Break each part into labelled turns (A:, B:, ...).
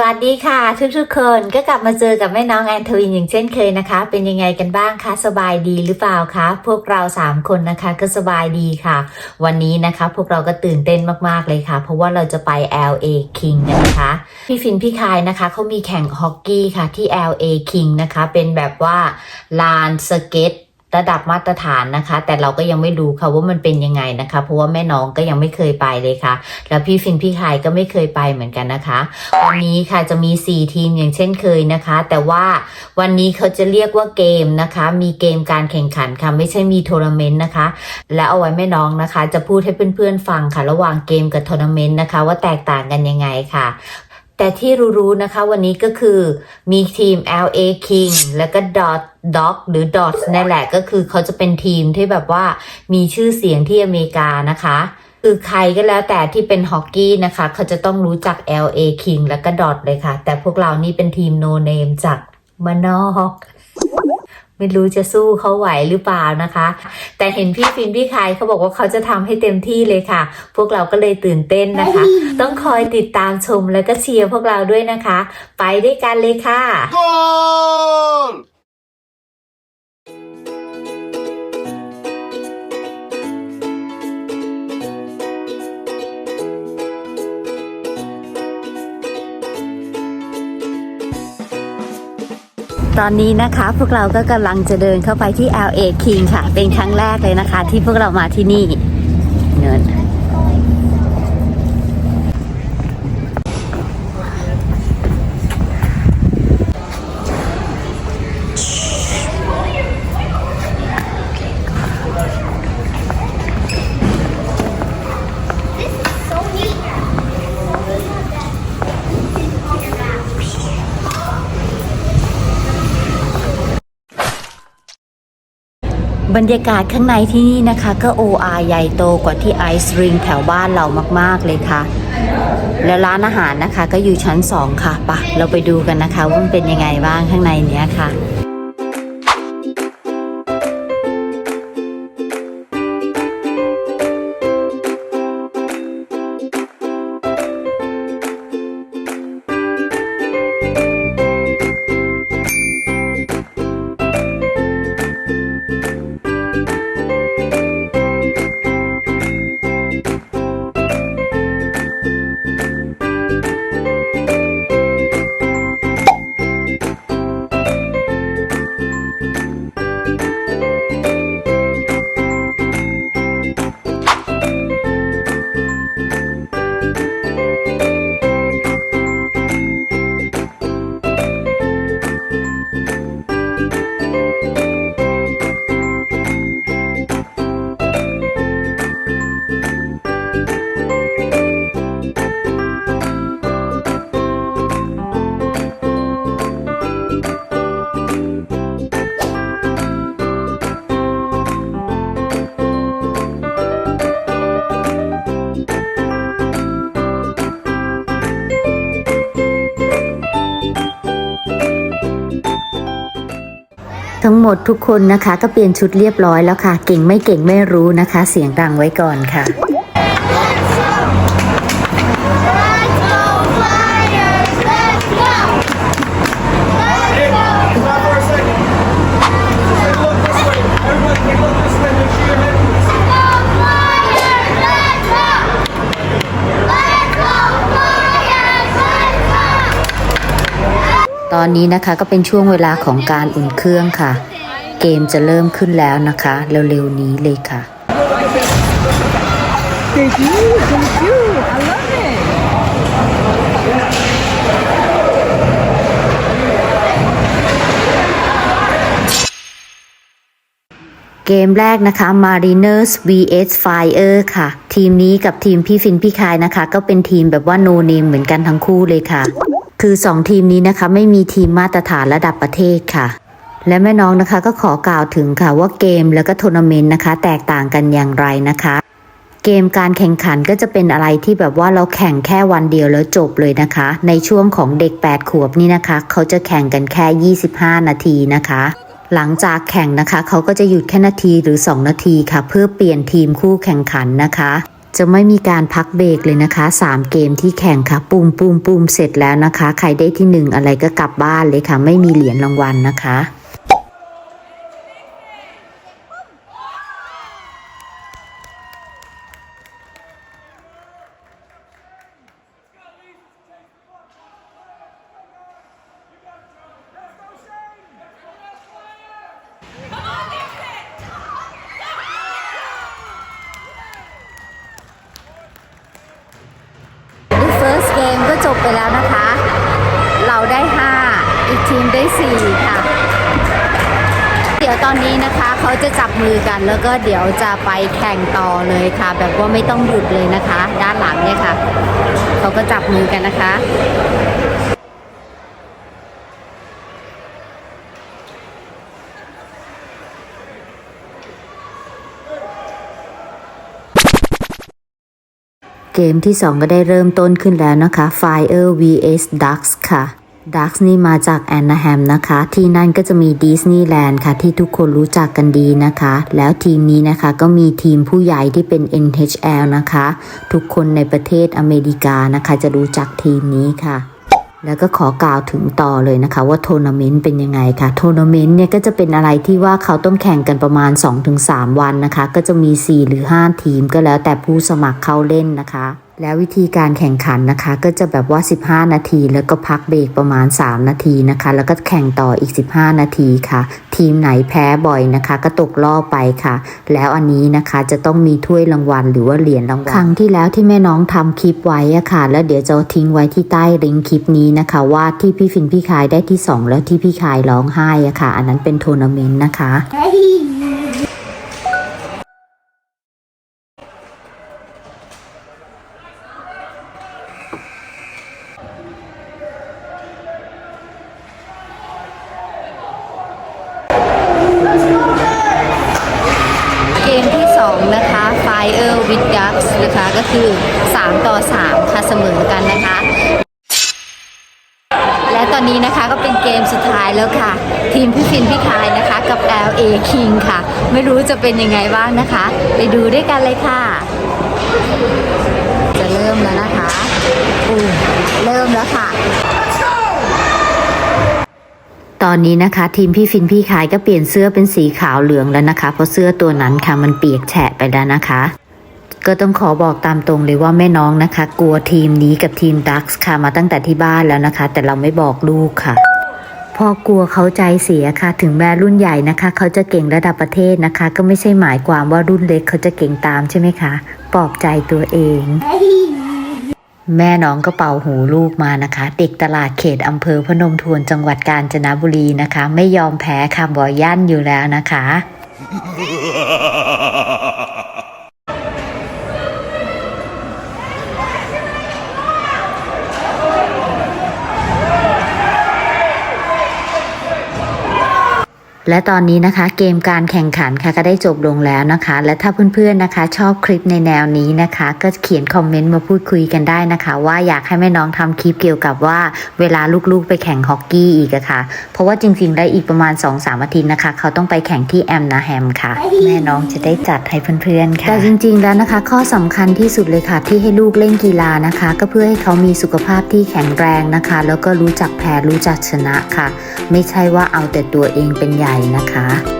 A: วัสดีค่ะทุกๆคนก็กลับมาเจอกับแม่น้องแอนทวินอย่างเช่นเคยนะคะ เป็นยังไงกันบ้างคะสบายดีหรือเปล่าคะพวกเราสามคนนะคะก็สบายดีค่ะ วันนี้นะคะพวกเราก็ตื่นเต้นมากๆเลยค่ะ เพราะว่าเราจะไป LA King กันนะคะพี่ฟินพี่คายนะคะเขามีแข่งฮอกกี้ค่ะที่ LA King นะคะ เป็นแบบว่าลานสเก็ต ระดับมาตรฐานนะคะ แต่เราก็ยังไม่รู้ค่ะว่ามันเป็นยังไงนะคะ เพราะว่าแม่น้องก็ยังไม่เคยไปเลยค่ะ แล้วพี่ฟินพี่คายก็ไม่เคยไปเหมือนกันนะคะวันนี้ค่ะจะมี 4 ทีมอย่างเช่นเคยนะคะ แต่ว่าวันนี้เขาจะเรียกว่าเกมนะคะ มีเกมการแข่งขันค่ะไม่ใช่มีทัวร์นาเมนต์นะคะ และเอาไว้แม่น้องนะคะ จะพูดให้เพื่อนๆฟังค่ะ ระหว่างเกมกับทัวร์นาเมนต์นะคะ ว่าแตกต่างกันยังไงค่ะ แต่ที่รู้ๆนะคะวันนี้ก็คือมีทีม LA King แล้วก็ Dot Dog หรือ Dots นั่นแหละก็คือเขาจะเป็นทีมที่แบบว่ามีชื่อเสียงที่อเมริกานะคะ คือใครก็แล้วแต่ที่เป็นฮอกกี้นะคะ เขาจะต้องรู้จัก LA King แล้วก็ Dot เลยค่ะ แต่พวกเรานี่เป็นทีมโนเนมจากมานอก ไม่รู้จะสู้เขาไหวหรือเปล่านะคะ แต่เห็นพี่ฟินพี่คายเขาบอกว่าเขาจะทำให้เต็มที่เลยค่ะ พวกเราก็เลยตื่นเต้นนะคะ ต้องคอยติดตามชมแล้วก็เชียร์พวกเราด้วยนะคะ ไปด้วยกันเลยค่ะ
B: Gol!
A: ตอนนี้นะคะพวกเราก็กำลังจะเดินเข้าไปที่ LA King ค่ะ เป็นครั้งแรกเลยนะคะ ที่พวกเรามาที่นี่เนิน บรรยากาศข้างในที่นี่นะคะ ก็โออาใหญ่โตกว่าที่ไอซ์ริงแถวบ้านเรามาก ๆ เลยค่ะ แล้วร้านอาหารนะคะก็อยู่ชั้น 2 ค่ะปะเราไปดูกันนะคะว่ามันเป็นยังไงบ้างข้างในเนี้ยค่ะ ทั้งหมดทุกคนนะคะ ก็เปลี่ยนชุดเรียบร้อยแล้วค่ะ เก่งไม่เก่งไม่รู้นะคะ เสียงดังไว้ก่อนค่ะ อนนี้นะคะก็เป็นช่วงเวลาของการอุ่นเครื่องค่ะ เกมจะเริ่มขึ้นแล้วนะคะ เร็วๆนี้เลยค่ะ
C: Thank you, thank you. I love it.
A: เกมแรกนะคะ Mariners vs Fire ค่ะ ทีมนี้กับทีมพี่ฟินพี่คายนะคะ ก็เป็นทีมแบบว่า no name เหมือนกันทั้งคู่เลยค่ะ คือ 2 ทีมนี้นะคะไม่มีทีมมาตรฐานระดับประเทศค่ะ และแม่น้องนะคะก็ขอกล่าวถึงค่ะว่าเกมแล้วก็ทัวร์นาเมนต์นะคะ แตกต่างกันอย่างไรนะคะ เกมการแข่งขันก็จะเป็นอะไรที่แบบว่าเราแข่งแค่วันเดียวแล้วจบเลยนะคะ ในช่วงของเด็ก 8 ขวบนี่นะคะ เขาจะแข่งกันแค่ 25 นาทีนะคะหลังจากแข่งนะคะ เขาก็จะหยุดแค่นาทีหรือ 2 นาทีค่ะ เพื่อเปลี่ยนทีมคู่แข่งขันนะคะ จะไม่มีการพักเบรกเลยนะคะ 3 เกมที่แข่งค่ะ ปุ่มปุ่มปุ่มเสร็จแล้วนะคะ ใครได้ที่ 1 อะไรก็กลับบ้านเลยค่ะ ไม่มีเหรียญรางวัลนะคะ The first game ก็จบ ไปแล้วนะคะ เราได้ 5 อีกทีมได้ 4 ค่ะ เดี๋ยวตอนนี้นะคะเขาจะจับมือกันแล้วก็เดี๋ยวจะไปแข่งต่อเลยค่ะ แบบว่าไม่ต้องหยุดเลยนะคะ ด้านหลังเนี่ยค่ะ เขาก็จับมือกันนะคะ เกมที่ 2 ก็ได้เริ่มต้นขึ้นแล้วนะคะ Fire vs Ducks ค่ะ Ducks นี่มาจากแอนนาแฮมนะคะ ที่นั่นก็จะมีดิสนีย์แลนด์ค่ะ ที่ทุกคนรู้จักกันดีนะคะ แล้วทีมนี้นะคะก็มีทีมผู้ใหญ่ที่เป็น NHL นะคะ ทุกคนในประเทศอเมริกานะคะ จะรู้จักทีมนี้ค่ะ แล้วก็ขอกล่าวถึงต่อเลยนะคะ ว่าทัวร์นาเมนต์เป็นยังไงค่ะทัวร์นาเมนต์เนี่ยก็จะเป็นอะไรที่ว่าเขาต้องแข่งกันประมาณ 2-3 วันนะคะ ก็จะมี 4 หรือ 5 ทีมก็แล้วแต่ผู้สมัครเข้าเล่นนะคะ แล้ววิธีการแข่งขันนะคะ ก็จะแบบว่า 15 นาที แล้วก็พักเบรกประมาณ 3 นาทีนะคะ แล้วก็แข่งต่ออีก 15 นาทีค่ะ ทีมไหนแพ้บ่อยนะคะ ก็ตกรอบไปค่ะ แล้วอันนี้นะคะจะต้องมีถ้วยรางวัลหรือว่าเหรียญรางวัลครั้งที่แล้วที่แม่น้องทำคลิปไว้อะค่ะ แล้วเดี๋ยวจะทิ้งไว้ที่ใต้ลิงก์คลิปนี้นะคะ ว่าที่พี่ฟินพี่คายได้ที่ 2 แล้วที่พี่คายร้องไห้อะค่ะ อันนั้นเป็นทัวร์นาเมนต์นะคะ เกมที่ 2 นะคะ Fire with Ducks นะคะ ก็คือ 3 ต่อ 3 ค่ะเสมอกันนะคะ และตอนนี้นะคะก็เป็นเกมสุดท้ายแล้วค่ะ ทีมพี่ฟินพี่คายนะคะ กับ LA King ค่ะ ไม่รู้จะเป็นยังไงบ้างนะคะ ไปดูด้วยกันเลยค่ะ จะเริ่มแล้วนะคะอู้เริ่มแล้วค่ะ ตอนนี้นะคะ ทีมพี่ฟินพี่คายก็เปลี่ยนเสื้อเป็นสีขาวเหลืองแล้วนะคะ เพราะเสื้อตัวนั้นค่ะมันเปียกแฉะไปแล้วนะคะ ก็ต้องขอบอกตามตรงเลยว่าแม่น้องนะคะ กลัวทีมนี้กับทีมดักส์ค่ะมาตั้งแต่ที่บ้านแล้วนะคะ แต่เราไม่บอกลูกค่ะพอกลัวเขาใจเสียค่ะ ถึงแม้รุ่นใหญ่นะคะ เขาจะเก่งระดับประเทศนะคะ ก็ไม่ใช่หมายความว่ารุ่นเล็กเขาจะเก่งตามใช่ไหมคะปลอบใจตัวเอง แม่น้องก็เป่าหูลูกมานะคะ เด็กตลาดเขตอำเภอพนมทวนจังหวัดกาญจนบุรีนะคะ ไม่ยอมแพ้ค่ะบ่อยั่นอยู่แล้วนะคะ และตอนนี้นะคะเกมการแข่งขันค่ะก็ได้จบลงแล้วนะคะ และถ้าเพื่อนๆนะคะ ชอบคลิปในแนวนี้นะคะ ก็เขียนคอมเมนต์มาพูดคุยกันได้นะคะ ว่าอยากให้แม่น้องทำคลิปเกี่ยวกับว่าเวลาลูกๆไปแข่งฮอกกี้อีกอะค่ะ เพราะว่าจริงๆได้อีกประมาณ2-3อาทิตย์นะคะ เขาต้องไปแข่งที่แอมนาแฮมค่ะ แม่น้องจะได้จัดให้เพื่อนๆค่ะแต่จริงๆแล้วนะคะ ข้อสำคัญที่สุดเลยค่ะ ที่ให้ลูกเล่นกีฬานะคะ ก็เพื่อให้เขามีสุขภาพที่แข็งแรงนะคะ แล้วก็รู้จักแพ้รู้จักชนะค่ะ ไม่ใช่ว่าเอาแต่ตัวเองเป็นใหญ่นะคะ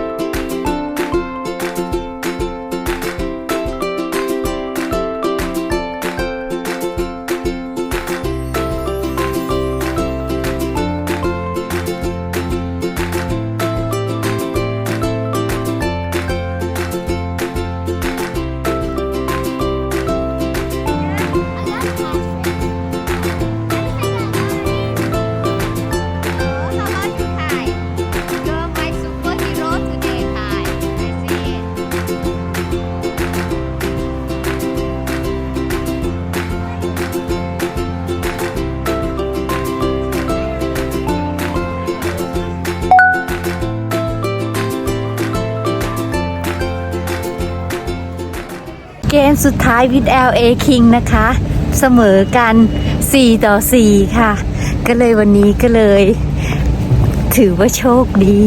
A: สุดท้ายวิด LA King นะคะ เสมอกัน 4 ต่อ 4 ค่ะ ก็เลยวันนี้ก็เลย ถือว่าโชคดี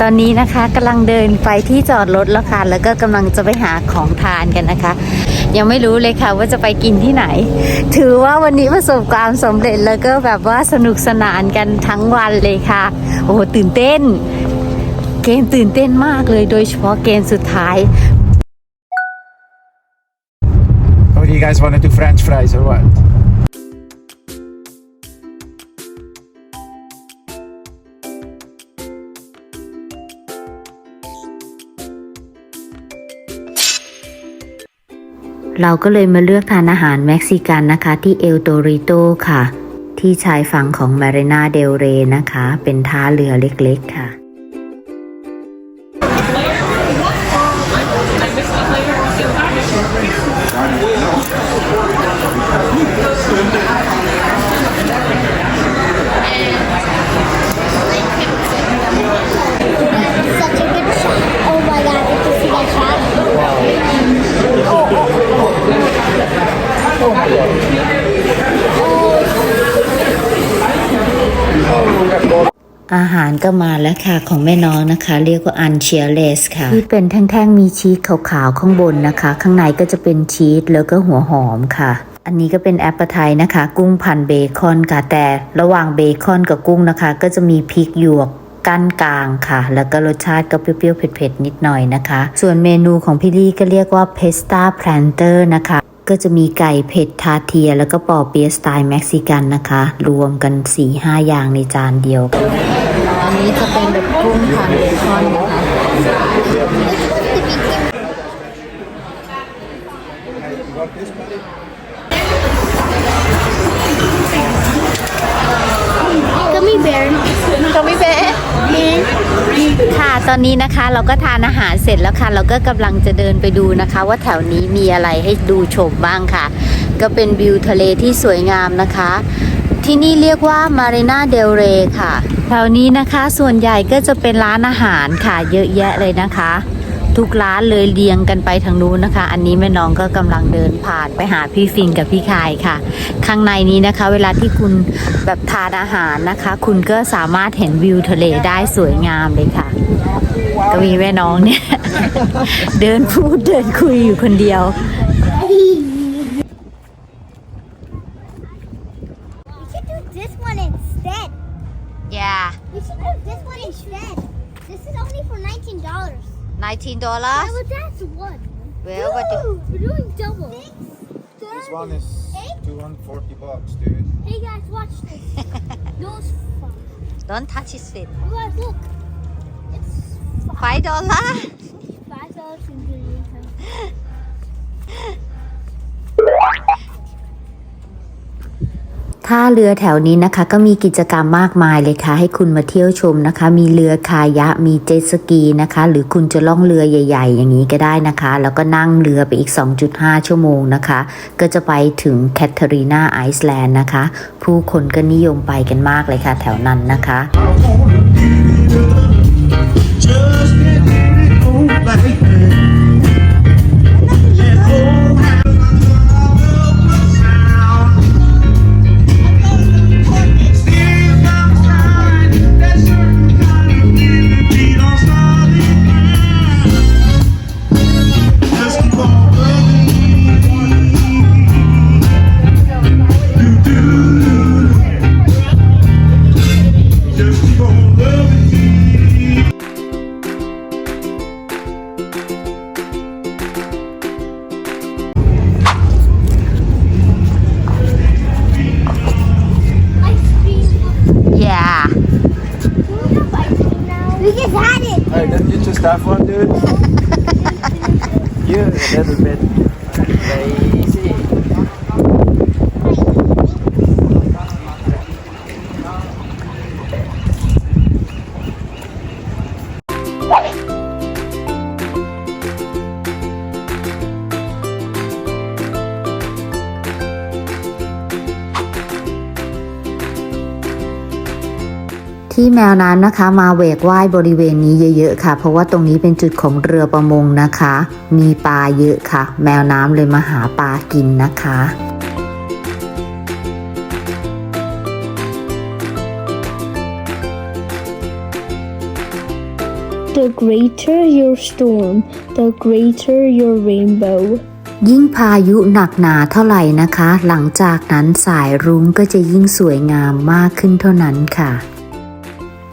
A: ตอนนี้นะคะกำลังเดินไปที่จอดรถแล้วค่ะ แล้วก็กำลังจะไปหาของทานกันนะคะ ยังไม่รู้เลยค่ะว่าจะไปกินที่ไหน ถือว่าวันนี้ประสบความสำเร็จแล้วก็แบบว่าสนุกสนานกันทั้งวันเลยค่ะ โอ้โหตื่นเต้น เกมตื่นเต้นมากเลยโดยเฉพาะเกมสุดท้าย
B: you guys want to do? French fries or what?
A: เราก็เลยมาเลือกทานอาหารเม็กซิกันนะคะ ที่เอลโตริโตค่ะ ที่ชายฝั่งของมารีนาเดลเรนะคะ เป็นท่าเรือเล็กๆค่ะารก็มาแล้วค่ะของแม่น้องนะคะ เรียกว่าอันเชียเลสค่ะที่เป็นแท่งๆมีชีสขาวๆข้างบนนะคะ ข้างในก็จะเป็นชีสแล้วก็หัวหอมค่ะอันนี้ก็เป็นแอปเปอร์ไทนะคะ กุ้งพันเบคอนค่ะแต่ระหว่างเบคอนกับกุ้งนะคะ ก็จะมีพริกหยวกกั้นกลางค่ะ แล้วก็รสชาติก็เปรี้ยวๆเผ็ดๆนิดหน่อยนะคะ ส่วนเมนูของพี่ลี่ก็เรียกว่าเพสต้าแพลนเตอร์นะคะ ก็จะมีไก่เผ็ดทาเทีย แล้วก็ปอเปี๊ยะสไตล์เม็กซิกันนะคะ รวมกัน 4-5 อย่างในจานเดียวค่ะ อันนี้จะเป็นแบบกุ้งพันเบคอนนะคะ
D: gummy bear. Gummy bear. Man.
A: ค่ะตอนนี้นะคะเราก็ทานอาหารเสร็จแล้วค่ะ เราก็กำลังจะเดินไปดูนะคะ ว่าแถวนี้มีอะไรให้ดูชมบ้างค่ะ ก็เป็นวิวทะเลที่สวยงามนะคะ ที่นี่เรียกว่ามารีนาเดลเรค่ะแถวนี้นะคะส่วนใหญ่ก็จะเป็นร้านอาหารค่ะเยอะแยะเลยนะคะ ทุกร้านเลยเรียงกันไปทางนู้นนะคะ อันนี้แม่น้องก็กำลังเดินผ่านไปหาพี่ฟินกับพี่คายค่ะ ข้างในนี้นะคะ เวลาที่คุณแบบทานอาหารนะคะ คุณก็สามารถเห็นวิวทะเลได้สวยงามเลยค่ะก็มีแม่น้องเนี่ย เดินพูดเดินคุยอยู่คนเดียว
D: Nineteen dollars. Well, that's one.
A: Well, Ooh,
D: what? We're doing double.
B: Six, this one is two hundred forty bucks, dude.
D: Hey guys, watch this. Those.
A: Don't touch it.
D: You guys, look. It's
A: five dollars.
D: five dollars in Korean.
A: ท่าเรือแถวนี้นะคะ ก็มีกิจกรรมมากมายเลยค่ะ ให้คุณมาเที่ยวชมนะคะ มีเรือคายะมีเจ็ตสกีนะคะ หรือคุณจะล่องเรือใหญ่ ๆ อย่างนี้ก็ได้นะคะ แล้วก็นั่งเรือไปอีก 2.5 ชั่วโมงนะคะ ก็จะไปถึงแคทเธอรีนาไอซ์แลนด์นะคะ ผู้คนก็นิยมไปกันมากเลยค่ะ แถวนั้นนะคะ
D: We just had it.
B: Hey, didn't you just have one, dude? You're a little bit
A: ที่แมวน้ำนะคะ มาเวกว่ายบริเวณนี้เยอะๆค่ะ เพราะว่าตรงนี้เป็นจุดของเรือประมงนะคะ มีปลาเยอะค่ะ แมวน้ำเลยมาหาปลากินนะคะ
D: the greater your storm, the greater your rainbow.
A: ยิ่งพายุหนักหนาเท่าไหร่นะคะ หลังจากนั้นสายรุ้งก็จะยิ่งสวยงามมากขึ้นเท่านั้นค่ะ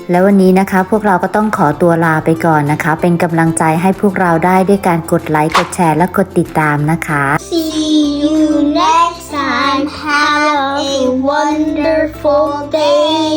A: และวันนี้นะคะพวกเราก็ต้องขอตัวลาไปก่อนนะคะ เป็นกำลังใจให้พวกเราได้ด้วยการกดไลค์ กดแชร์ และกดติดตามนะคะ
D: See you next time have a wonderful day